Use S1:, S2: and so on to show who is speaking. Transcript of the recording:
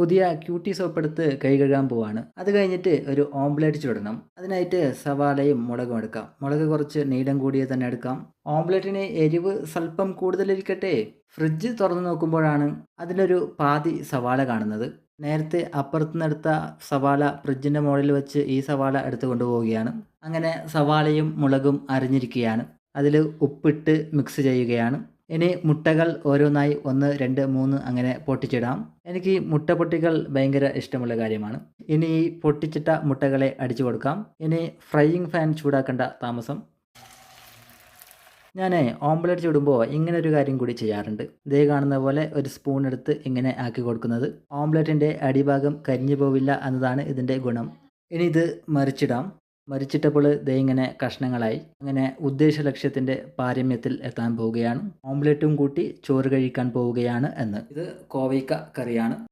S1: പുതിയ cutie soap എടുത്ത് കൈ കഴുകാൻ പോവാണ്. അത് കഴിഞ്ഞിട്ട് ഒരു ഓംപ്ലേറ്റ് ചുടണം. അതിനായിട്ട് സവാളയും മുളകും എടുക്കാം. മുളക് കുറച്ച് നീളം കൂടിയ തന്നെ എടുക്കാം. ഓംപ്ലേറ്റിന് എരിവ് സ്വല്പം കൂടുതലിരിക്കട്ടെ. ഫ്രിഡ്ജ് തുറന്നു നോക്കുമ്പോഴാണ് അതിലൊരു പാതി സവാള കാണുന്നത്. നേരത്തെ അപ്പുറത്തുനിന്നെടുത്ത സവാള ഫ്രിഡ്ജിന്റെ മുകളിൽ വെച്ച് ഈ സവാള എടുത്തു കൊണ്ടുപോവുകയാണ്. അങ്ങനെ സവാളയും മുളകും അരിഞ്ഞിരിക്കുകയാണ്. അതിൽ ഉപ്പിട്ട് മിക്സ് ചെയ്യുകയാണ്. ഇനി മുട്ടകൾ ഓരോന്നായി ഒന്ന് രണ്ട് മൂന്ന് അങ്ങനെ പൊട്ടിച്ചിടാം. എനിക്ക് മുട്ട പൊട്ടികൾ ഭയങ്കര ഇഷ്ടമുള്ള കാര്യമാണ്. ഇനി ഈ പൊട്ടിച്ചിട്ട മുട്ടകളെ അടിച്ചു കൊടുക്കാം. ഇനി ഫ്രൈയിങ് ഫാൻ ചൂടാക്കേണ്ട താമസം. ഞാൻ ഓംപ്ലേറ്റ് ചുടുമ്പോൾ ഇങ്ങനെ ഒരു കാര്യം കൂടി ചെയ്യാറുണ്ട്. ഇതേ കാണുന്ന പോലെ ഒരു സ്പൂൺ എടുത്ത് ഇങ്ങനെ ആക്കി കൊടുക്കുന്നത്. ഓംപ്ലേറ്റിന്റെ അടിഭാഗം കരിഞ്ഞു പോവില്ല എന്നതാണ് ഇതിന്റെ ഗുണം. ഇനി ഇത് മറിച്ചിടാം. മരിച്ചിട്ടപ്പോൾ ദേ ഇങ്ങനെ കഷ്ണങ്ങളായി. അങ്ങനെ ഉദ്ദേശ ലക്ഷ്യത്തിന്റെ പാരമ്യത്തിൽ എത്താൻ പോവുകയാണ്. ഓംലെറ്റും കൂട്ടി ചോറ് കഴിക്കാൻ പോവുകയാണ് എന്ന്. ഇത് കോവയ്ക്ക കറിയാണ്.